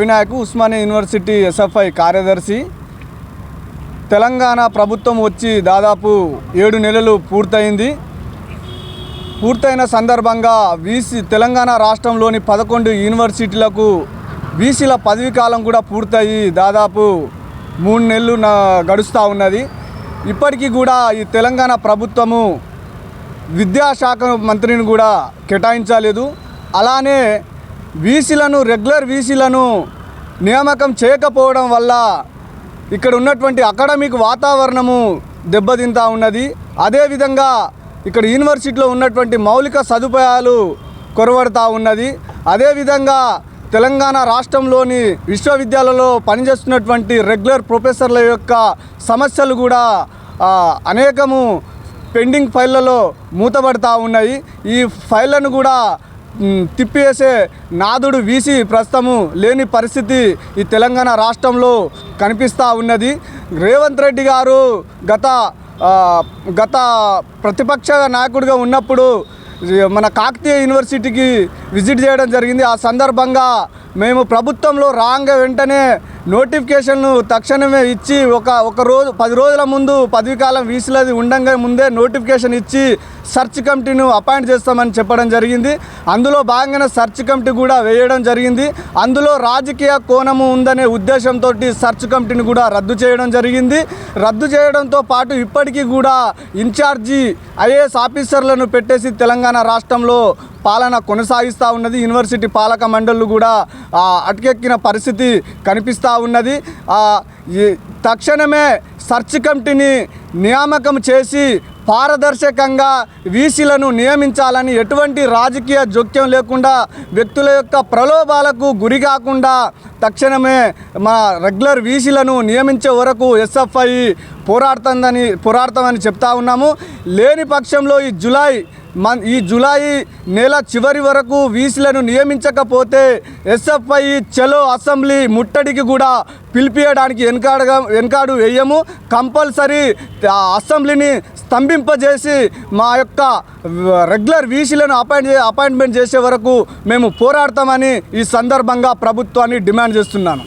Vinayak Osmania university SFI కార్యదర్శి. తెలంగాణ ప్రభుత్వం వచ్చి దాదాపు ఏడు నెలలు పూర్తయింది. పూర్తయిన సందర్భంగా వీసీ తెలంగాణ రాష్ట్రంలోని పదకొండు యూనివర్సిటీలకు వీసీల పదవీ కాలం కూడా పూర్తయి దాదాపు మూడు నెలలు నా గడుస్తూ ఉన్నది. ఇప్పటికీ కూడా ఈ తెలంగాణ ప్రభుత్వము విద్యాశాఖ మంత్రిని కూడా కేటాయించలేదు. అలానే వీసీలను రెగ్యులర్ వీసీలను నియామకం చేయకపోవడం వల్ల ఇక్కడ ఉన్నటువంటి అకాడమిక్ వాతావరణము దెబ్బతింటా ఉన్నది. అదేవిధంగా ఇక్కడ యూనివర్సిటీలో ఉన్నటువంటి మౌలిక సదుపాయాలు కొరవడతా ఉన్నది. అదేవిధంగా తెలంగాణ రాష్ట్రంలోని విశ్వవిద్యాలయంలో పనిచేస్తున్నటువంటి రెగ్యులర్ ప్రొఫెసర్ల యొక్క సమస్యలు కూడా అనేకము పెండింగ్ ఫైళ్ళలో మూతబడతా ఉన్నాయి. ఈ ఫైళ్ళను కూడా తిప్పివేసే నాదుడు వీసి ప్రస్తుతము లేని పరిస్థితి ఈ తెలంగాణ రాష్ట్రంలో కనిపిస్తూ ఉన్నది. రేవంత్ రెడ్డి గారు గత గత ప్రతిపక్ష నాయకుడిగా ఉన్నప్పుడు మన కాకతీయ యూనివర్సిటీకి విజిట్ చేయడం జరిగింది. ఆ సందర్భంగా మేము ప్రభుత్వంలో రాగా వెంటనే నోటిఫికేషన్ను తక్షణమే ఇచ్చి ఒక ఒక రోజు పది రోజుల ముందు పదవి కాలం వీసులది ఉండంగా ముందే నోటిఫికేషన్ ఇచ్చి సెర్చ్ కమిటీను అపాయింట్ చేస్తామని చెప్పడం జరిగింది. అందులో భాగంగానే సెర్చ్ కమిటీ కూడా వేయడం జరిగింది. అందులో రాజకీయ కోణము ఉందనే ఉద్దేశంతో సెర్చ్ కమిటీని కూడా రద్దు చేయడం జరిగింది. రద్దు చేయడంతో పాటు ఇప్పటికీ కూడా ఇన్ఛార్జి ఐఏఎస్ ఆఫీసర్లను పెట్టేసి తెలంగాణ రాష్ట్రంలో పాలన కొనసాగిస్తూ ఉన్నది. యూనివర్సిటీ పాలక మండళ్ళు కూడా అటుకెక్కిన అటకెక్కిన పరిస్థితి కనిపిస్తూ ఉన్నది. తక్షణమే సర్చ్ కమిటీని నియామకం చేసి పారదర్శకంగా వీసీలను నియమించాలని ఎటువంటి రాజకీయ జోక్యం లేకుండా వ్యక్తుల యొక్క ప్రలోభాలకు గురి కాకుండా తక్షణమే మా రెగ్యులర్ వీసీలను నియమించే వరకు ఎస్ఎఫ్ఐ పోరాడుతుందని పోరాడతామని చెప్తా ఉన్నాము. లేని పక్షంలో ఈ జులై మన్ ఈ జులై నెల చివరి వరకు వీసీలను నియమించకపోతే ఎస్ఎఫ్ఐ చలో అసెంబ్లీ ముట్టడికి కూడా పిలిపియడానికి వెనకాడగా వెనకాడు వేయము. కంపల్సరీ ఆ అసెంబ్లీని స్తంభింపజేసి మా యొక్క రెగ్యులర్ వీసీలను అపాయింట్ అపాయింట్మెంట్ చేసే వరకు మేము పోరాడతామని ఈ సందర్భంగా ప్రభుత్వాన్ని డిమాండ్ చేస్తున్నాను.